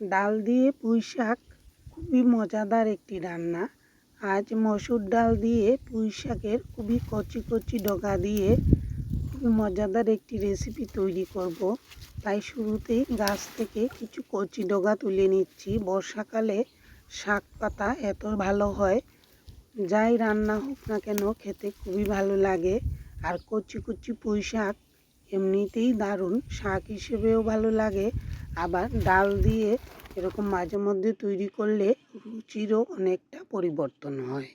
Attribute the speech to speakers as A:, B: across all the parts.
A: ডাল দিয়ে পুঁই শাক, খুবই মজাদার একটি রান্না। আজ মসুর ডাল দিয়ে পুঁই শাকের খুবই কচি কচি ডগা দিয়ে খুবই মজাদার একটি রেসিপি তৈরি করব। তাই শুরুতেই গাছ থেকে কিছু কচি ডগা তুলে নিচ্ছি। বর্ষাকালে শাক পাতা এত ভালো হয়, যাই রান্না হোক না কেন খেতে খুবই ভালো লাগে। আর কচি কচি পুঁই শাক এমনিতেই দারুণ, শাক হিসেবেও ভালো লাগে। আবার ডাল দিয়ে এরকম মাঝে মধ্যে তৈরি করলে রুচিরও অনেকটা পরিবর্তন হয়।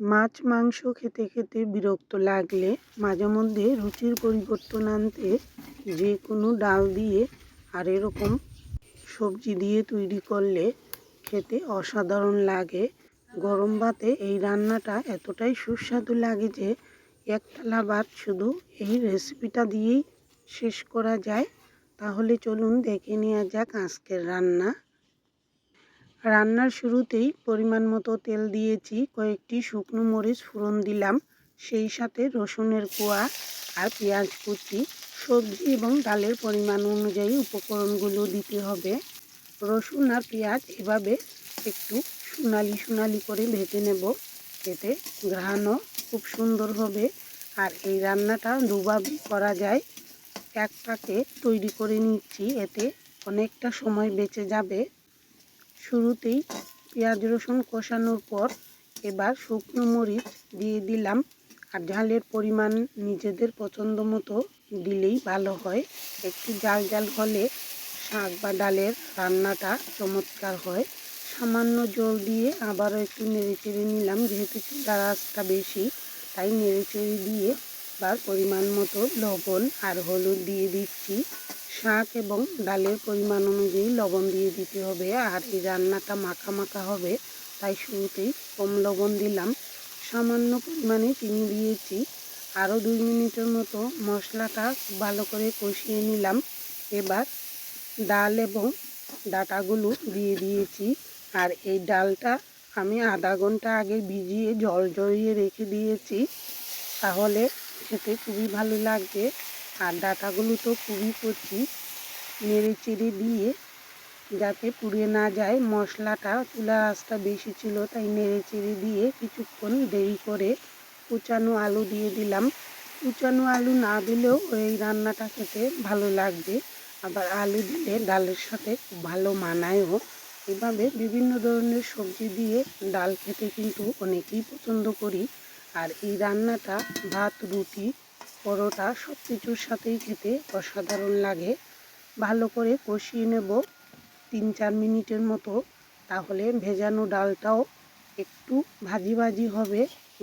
A: মাছ, মাংস খেতে খেতে বিরক্ত লাগলে মাঝে মধ্যে রুচির পরিবর্তন আনতে যে কোনো ডাল দিয়ে আর এরকম সবজি দিয়ে তৈরি করলে খেতে অসাধারণ লাগে। গরম ভাতে এই রান্নাটা এতটাই সুস্বাদু লাগে যে এক থালা ভাত শুধু এই রেসিপিটা দিয়েই শেষ করা যায়। তাহলে চলুন দেখে নেওয়া যাক আজকের রান্না। রান্নার শুরুতেই পরিমাণ মতো তেল দিয়েছি, কয়েকটি শুকনো মরিচ ফোড়ন দিলাম, সেই সাথে রসুনের কোয়া আর পেঁয়াজ কুচি, সবজি এবং ডালের পরিমাণ অনুযায়ী উপকরণগুলো দিতে হবে। রসুন আর পেঁয়াজ এভাবে একটু সোনালি সোনালি করে ভেজে নেব, এতে ঘ্রাণও খুব সুন্দর হবে। আর এই রান্নাটা দুভাবে করা যায়। পাকে তৈরি করে নিচ্ছি, এতে অনেকটা সময় বেঁচে যাবে। শুরুতেই পেঁয়াজ রসুন কষানোর পর এবার শুকনো মরিচ দিয়ে দিলাম। আর ঝালের পরিমাণ নিজেদের পছন্দ মতো দিলেই ভালো হয়। একটু জাল জাল হলে শাক বা ডালের রান্নাটা চমৎকার হয়। সামান্য জল দিয়ে আবারও একটু নেড়ে চেড়ে নিলাম, যেহেতু চুলার আঁচটা বেশি, তাই নেড়ে চেড়ে দিয়ে বা পরিমাণ মতো লবণ আর হলুদ দিয়ে দিচ্ছি। শাক এবং ডালের পরিমাণ অনুযায়ী লবণ দিয়ে দিতে হবে আর এই রান্নাটা মাখা মাখা হবে, তাই শুরুতেই কম লবণ দিলাম। সামান্য পরিমাণে চিনি দিয়েছি। আরও দুই মিনিটের মতো মশলাটা ভালো করে কষিয়ে নিলাম। এবার ডাল এবং ডাটাগুলো দিয়ে দিয়েছি। আর এই ডালটা আমি আধা ঘণ্টা আগে ভিজিয়ে জল জড়িয়ে রেখে দিয়েছি। তাহলে খেতে খুবই ভালো লাগবে আর ডাটাগুলো তো খুবই কচি। নেড়ে চেড়ে দিয়ে যাতে পুড়ে না যায়, মশলাটা চুলার আঁচটা বেশি ছিল, তাই নেড়ে চেড়ে দিয়ে কিছুক্ষণ দেরি করে কুচানো আলু দিয়ে দিলাম। কুচানো আলু না দিলেও এই রান্নাটা খেতে ভালো লাগবে। আবার আলু দিলে ডালের সাথে খুব ভালো মানায়ও। এভাবে বিভিন্ন ধরনের সবজি দিয়ে ডাল খেতে কিন্তু অনেকেই পছন্দ করি। আর এই রান্নাটা ভাত, রুটি, পরোটা সব কিছুর সাথেই খেতে অসাধারণ লাগে। ভালো করে কষিয়ে নেব তিন চার মিনিটের মতো। তাহলে ভেজানো ডালটাও একটু ভাজি ভাজি হবে।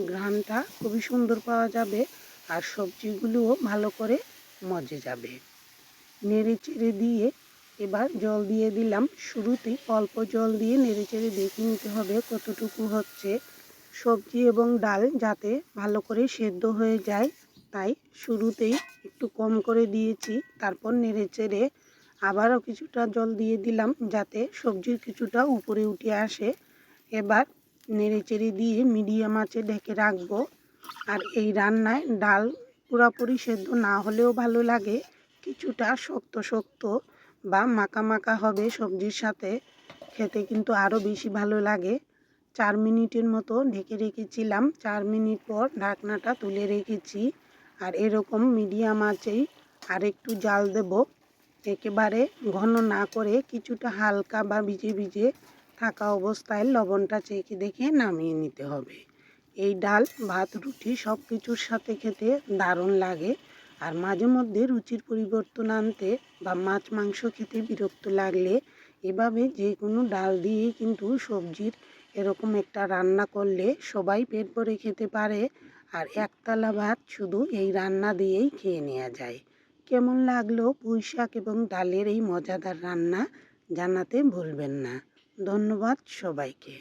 A: ঘ্রাণটা খুবই সুন্দর পাওয়া যাবে আর সবজিগুলোও ভালো করে মজে যাবে। নেড়ে চেড়ে দিয়ে এবার জল দিয়ে দিলাম। শুরুতেই অল্প জল দিয়ে নেড়ে চেড়ে দেখে নিতে হবে কতটুকু হচ্ছে। সবজি এবং ডাল যাতে ভালো করে সেদ্ধ হয়ে যায়। তাই শুরুতেই একটু কম করে দিয়েছি, তারপর নেড়ে চেড়ে আবারও কিছুটা জল দিয়ে দিলাম যাতে সবজির কিছুটা উপরে উঠে আসে। এবার নেড়ে চেড়ে দিয়ে মিডিয়াম আঁচে ঢেকে রাখব। আর এই রান্নায় ডাল পুরাপুরি সেদ্ধ না হলেও ভালো লাগে, কিছুটা শক্ত শক্ত বা মাখা মাখা হবে সবজির সাথে, খেতে কিন্তু আরও বেশি ভালো লাগে। চার মিনিটের মতো ঢেকে রেখেছিলাম। চার মিনিট পর ঢাকনাটা তুলে রেখেছি। আর এরকম মিডিয়াম আঁচেই আর একটু জাল দেব। একেবারে ঘন না করে কিছুটা হালকা বা ভিজে ভিজে থাকা অবস্থায় লবণটা চেখে দেখে নামিয়ে নিতে হবে। এই ডাল, ভাত, রুটি সব কিছুর সাথে খেতে দারুণ লাগে। আর মাঝে মধ্যে রুচির পরিবর্তন আনতে বা মাছ, মাংস খেতে বিরক্ত লাগলে এভাবে যে কোনো ডাল দিয়েই কিন্তু সবজির এরকম একটা রান্না করলে সবাই পেট ভরে খেতে পারে। আর একতলা ভাত শুধু এই রান্না দিয়েই খেয়ে নেওয়া যায়। কেমন লাগল পুঁই শাক এবং ডালের এই মজাদার রান্না জানাতে ভুলবেন না। ধন্যবাদ সবাইকে।